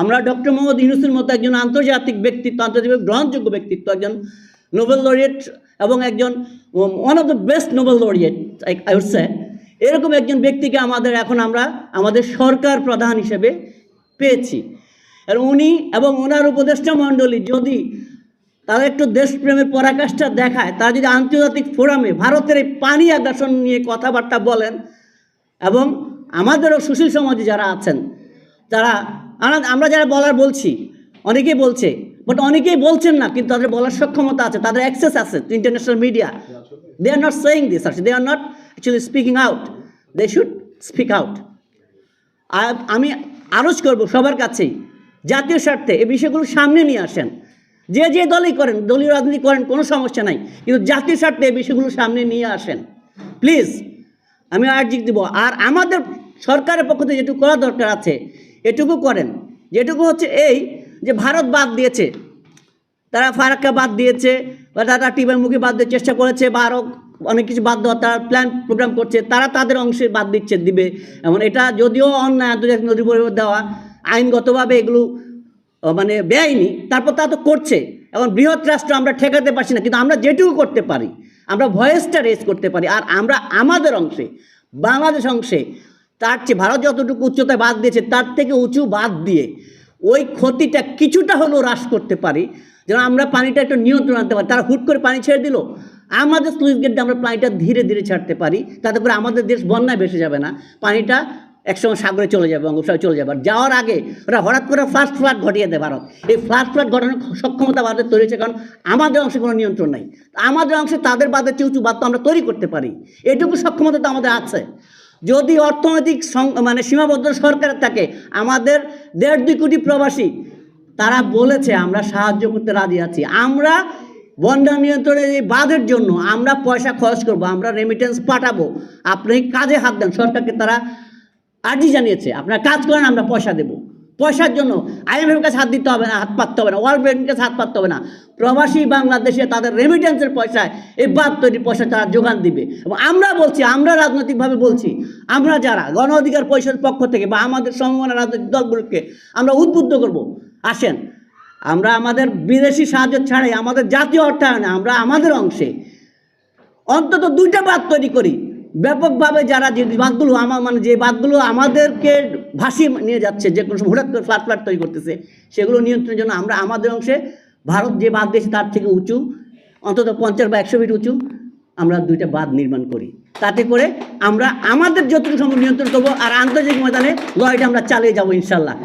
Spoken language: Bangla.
আমরা ডক্টর মোহাম্মদ ইউনুসের মতো একজন আন্তর্জাতিক ব্যক্তিত্ব, আন্তর্জাতিক গ্রহণযোগ্য ব্যক্তিত্ব, একজন নোবেল লরিয়েট এবং একজন one of the best Nobel laureate I এরকম একজন ব্যক্তিকে আমাদের এখন আমরা আমাদের সরকার প্রধান হিসেবে পেয়েছি। আর উনি এবং ওনার উপদেষ্টা মণ্ডলী যদি তারা একটু দেশপ্রেমের পরাকাষ্ঠা দেখায়, তারা যদি আন্তর্জাতিক ফোরামে ভারতের এই পানি আগ্রাসন নিয়ে কথাবার্তা বলেন এবং আমাদেরও সুশীল সমাজে যারা আছেন, যারা আমরা- যারা বলার বলছি, অনেকেই বলছে বাট অনেকেই বলছেন না, কিন্তু তাদের বলার সক্ষমতা আছে, তাদের অ্যাক্সেস আছে international media they are not saying this আসলে they are not actually speaking out they should speak out আর আমি আরজ করব সবার কাছেই, জাতীয় স্বার্থে এই বিষয়গুলো সামনে নিয়ে আসেন। যে যে দলই করেন, দলীয় রাজনীতি করেন, কোনো সমস্যা নাই, কিন্তু জাতীয় স্বার্থে এই বিষয়গুলো সামনে নিয়ে আসেন। প্লিজ আমি আর্জি দিব। আর আমাদের সরকারের পক্ষ থেকে যেটুকু করা দরকার আছে এটুকু করেন। যেটুকু হচ্ছে এই যে ভারত বাদ দিয়েছে। তারা ফারাক্কা বাদ দিয়েছে বা তারা টিবের মুখে বাদ দেওয়ার চেষ্টা করেছে বা আরও অনেক কিছু বাদ দেওয়া তারা প্ল্যান প্রোগ্রাম করছে, তারা তাদের অংশে বাদ দিচ্ছে, দিবে। এমন এটা যদিও অন্যায়, আন্তর্জাতিক নদী পরিবহন দেওয়া, আইনগতভাবে এগুলো মানে বেআইনি, তারপর তা তো করছে। এখন বৃহৎ রাষ্ট্র আমরা ঠেকাতে পারছি না, কিন্তু আমরা যেটুকু করতে পারি, আমরা ভয়েসটা রেজ করতে পারি। আর আমরা আমাদের অংশে, বাংলাদেশ অংশে তার চেয়ে ভারত যতটুকু উচ্চতায় বাদ দিয়েছে, তার থেকে উঁচু বাদ দিয়ে ওই ক্ষতিটা কিছুটা হলেও হ্রাস করতে পারি। যেন আমরা পানিটা একটু নিয়ন্ত্রণ আনতে পারি। তারা হুট করে পানি ছেড়ে দিল। আমাদের স্লুইস গেট দিয়ে আমরা পানিটা ধীরে ধীরে ছাড়তে পারি। তাতে করে আমাদের দেশ বন্যায় ভেসে যাবে না। পানিটা একসময় সাগরে চলে যাবে, বঙ্গোপসাগরে চলে যাবে। আর যাওয়ার আগে ওরা হঠাৎ করে ফার্স্ট ফ্লাড ঘটিয়ে দেয় ভারত। এই ফার্স্ট ফ্লাড ঘটানোর সক্ষমতা ভারতের তৈরি হয়েছে। কারণ আমাদের অংশে কোনো নিয়ন্ত্রণ নাই। আমাদের অংশে তাদের বাদে উঁচু বাদ তো আমরা তৈরি করতে পারি। এটুকু সক্ষমতা তো আমাদের আছে। যদি অর্থনৈতিক মানে সীমাবদ্ধ সরকার থাকে, আমাদের দেড় দুই কোটি প্রবাসী, তারা বলেছে আমরা সাহায্য করতে রাজি আছি। আমরা বন্যা নিয়ন্ত্রণের এই বাঁধের জন্য আমরা পয়সা খরচ করব, আমরা রেমিটেন্স পাঠাবো। আপনি কাজে হাত দেন, সরকারকে তারা আর্জি জানিয়েছে। আপনারা কাজ করেন, আমরা পয়সা দেব। পয়সার জন্য। আইএমএফের কাছে হাত দিতে হবে না, হাত পাততে হবে না ওয়ার্ল্ড ব্যাংকের কাছে হাত পাততে হবে না। প্রবাসী বাংলাদেশে তাদের রেমিটেন্সের পয়সায় এই বাদ তৈরির পয়সা তারা যোগান দিবে। এবং আমরা বলছি, আমরা রাজনৈতিকভাবে বলছি, আমরা যারা গণ অধিকার পরিষদের পক্ষ থেকে বা আমাদের সমমনা রাজনৈতিক দলগুলোকে আমরা উদ্বুদ্ধ করব। আসেন, আমরা আমাদের বিদেশি সাহায্য ছাড়াই আমাদের জাতীয় অর্থায়নে আমরা আমাদের অংশে অন্তত দুইটা বাদ তৈরি করি। ব্যাপকভাবে যারা যে বাদগুলো আমার মানে যে বাদগুলো আমাদেরকে ভাসিয়ে নিয়ে যাচ্ছে, যে কোনো হঠাৎ করে ফ্ল্যাট ফ্ল্যাট তৈরি করতেছে, সেগুলো নিয়ন্ত্রণের জন্য আমরা আমাদের অংশে ভারত যে বাদ দিয়েছে তার থেকে উঁচু, অন্তত পঞ্চাশ বা একশো ফিট উঁচু, আমরা দুইটা বাঁধ নির্মাণ করি। তাতে করে আমরা আমাদের যতটুকু সম্ভব নিয়ন্ত্রণ করব, আর আন্তর্জাতিক ময়দানে লড়াইটা আমরা চালিয়ে যাব, ইনশাল্লাহ।